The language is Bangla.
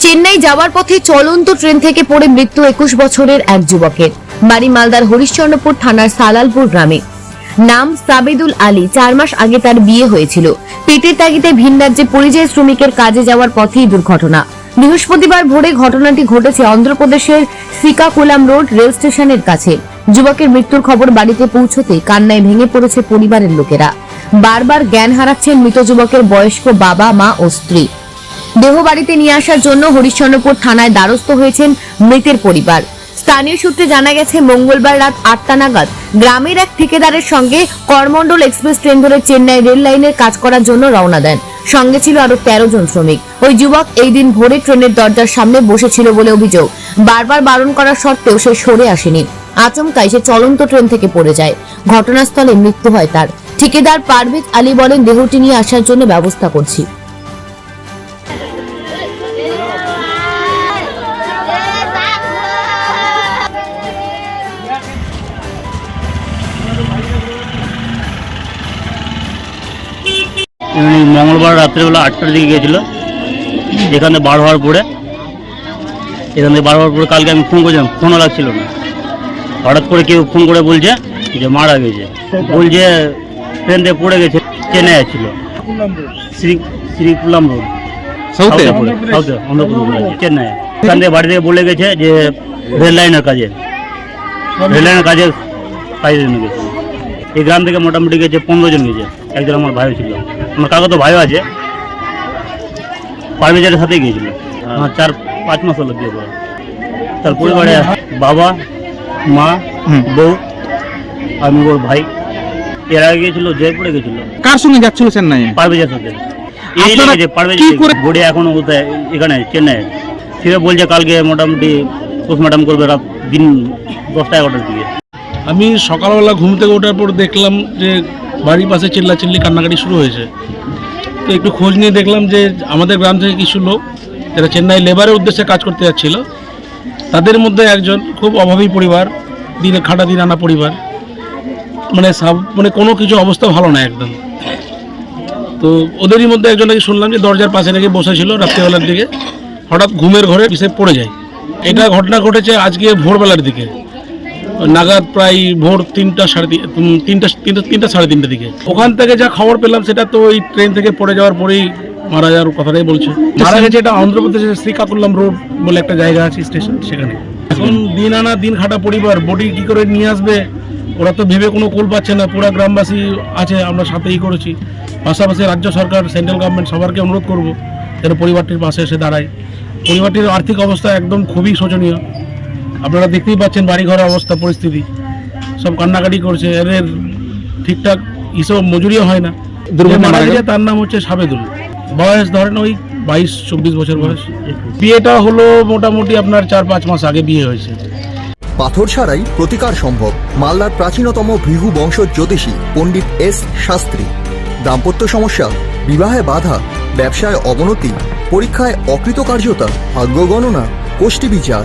চেন্নাই যাওয়ার পথে চলন্ত ট্রেন থেকে পড়ে মৃত্যু একুশ বছরের এক যুবকের। বাড়ি মালদার হরিশ্চন্দ্রপুর থানার সালালপুর গ্রামে। নাম সাবেদুল আলী। চার মাস আগে তার বিয়ে হয়েছিল। পেটের তাগিদে ভিন রাজ্যে পরিযায়ী শ্রমিকের কাজে যাওয়ার পথেই দুর্ঘটনা। বৃহস্পতিবার ভোরে ঘটনাটি ঘটেছে অন্ধ্রপ্রদেশের সিকাকুলাম রোড রেল স্টেশনের কাছে। যুবকের মৃত্যুর খবর বাড়িতে পৌঁছতে কান্নায় ভেঙে পড়েছে পরিবারের লোকেরা। বারবার জ্ঞান হারাচ্ছেন মৃত যুবকের বয়স্ক বাবা, মা ও স্ত্রী। দেহ বাড়িতে নিয়ে আসার জন্য হরিশ্চন্দ্রপুর থানায় দ্বারস্থ হয়েছেন মৃতের পরিবার। স্থানীয় সূত্রে জানা গেছে, মঙ্গলবার রাত আটটা নাগাদ গ্রামের এক ঠিকাদারের সঙ্গে করমন্ডল এক্সপ্রেস ট্রেন ধরে চেন্নাই রেল লাইনের কাজ করার জন্য রওনা দেন। সঙ্গে ছিল আরও তেরো জন শ্রমিক। ওই যুবক এই দিন ভোরে ট্রেনের দরজার সামনে বসেছিল বলে অভিযোগ। বারবার বারণ করা সত্ত্বেও সে সরে আসেনি। আচমকাই সে চলন্ত ট্রেন থেকে পড়ে যায়। ঘটনাস্থলে মৃত্যু হয় তার। ঠিকাদার পারভেজ আলী বলেন, দেহটি নিয়ে আসার জন্য ব্যবস্থা করছি। উনি মঙ্গলবার রাত্রেবেলা আটটার দিকে গিয়েছিল। এখানে বার হওয়ার পরে এখান থেকে বার হওয়ার পরে কালকে আমি ফোন করেছিলাম ফোনও লাগছিল না। হঠাৎ করে কেউ ফোন করে বলছে যে মারা গেছে। বলছে ট্রেন থেকে পড়ে গেছে চেন্নাই ছিল শ্রী শ্রীকুলাম রোড। সাউথে সাউথে অন্ধ্রপ্রদেশ চেন্নাই এখান থেকে বাড়ি থেকে বলে গেছে যে রেল লাইনের কাজে। রেল লাইনের কাজে কাজের জন্য গেছে। এই গ্রাম থেকে মোটামুটি গেছে পনেরো জন গেছে। একজন আমার ভাই ছিল। আমার কাকা তো ভাইও আছে। পারমিজারের সাথেই গিয়েছিল। আমার চার পাঁচ মাস হলো বিয়ে করা তার পরিবারে বাবা মা বউ আমি ওর ভাই। এর আগে গিয়েছিল জয়পুরে গেছিল কার সঙ্গে যাচ্ছিল চেন্নাইয়ে পারভেজের সাথে। এই লেগেছে পারভেজ এখনও কোথায়? এখানে চেন্নাই। সে বলছে কালকে মোটামুটি পোস্টমর্টম করবে রাত দিন দশটা এগারোটার দিকে। আমি সকালবেলা ঘুম থেকে ওঠার পর দেখলাম যে বাড়ির পাশে চিল্লাচিল্লি কান্নাকাটি শুরু হয়েছে। তো একটু খোঁজ নিয়ে দেখলাম যে আমাদের গ্রাম থেকে কিছু লোক যারা চেন্নাই লেবারের উদ্দেশ্যে কাজ করতে যাচ্ছিল, তাদের মধ্যে একজন খুব অভাবী পরিবার, দিনে খাটা দিন আনা পরিবার মানে সব মানে কোনো কিছু অবস্থা ভালো না একদম। তো ওদেরই মধ্যে একজন নাকি শুনলাম যে দরজার পাশে নাকি বসেছিল রাত্রিবেলার দিকে, হঠাৎ ঘুমের ঘরে পিছিয়ে পড়ে যায়। এটা ঘটনা ঘটেছে আজকে ভোরবেলার দিকে। নাগাদ প্রায় ভোর তিনটা সাড়ে তিনটা তিনটা তিনটা সাড়ে তিনটার দিকে। ওখান থেকে যা খবর পেলাম, সেটা তো ওই ট্রেন থেকে পড়ে যাওয়ার পরেই মারা যাওয়ার কথাটাই বলছে। মারা গেছে এটা অন্ধ্রপ্রদেশের শ্রীকাকুল্লাম রোড বলে একটা জায়গা আছে স্টেশন সেখানে। এখন দিন আনা, দিন খাটা পরিবার, বডি কি করে নিয়ে আসবে? ওরা তো ভেবে কোনো কোল পাচ্ছে না। পুরা গ্রামবাসী আছে, আমরা সাথেই করেছি। পাশাপাশি রাজ্য সরকার, সেন্ট্রাল গভর্নমেন্ট সবারকে অনুরোধ করব যেন পরিবারটির পাশে এসে দাঁড়ায়। পরিবারটির আর্থিক অবস্থা একদম খুবই শোচনীয়। আপনারা দেখতেই পাচ্ছেন বাড়ি ঘরের অবস্থা পরিস্থিতি। সব কান্নাকাটি করছে এদের ঠিকঠাক হিসেব মজুরিও হয় না। মারা গেছে তার নাম হচ্ছে সাবেদুল। বয়স ধরেন ওই বাইশ চব্বিশ বছর বয়স। বিয়েটা হলো মোটামুটি আপনার চার পাঁচ মাস আগে বিয়ে হয়েছে। পাথর ছাড়াই প্রতিকার সম্ভব। মালদার প্রাচীনতম ভৃহু বংশ জ্যোতিষী পণ্ডিত এস শাস্ত্রী। দাম্পত্য সমস্যা বিবাহে বাধা ব্যবসায় অবনতি পরীক্ষায় অকৃতকার্যতা ভাগ্য গণনা গোষ্ঠী বিচার।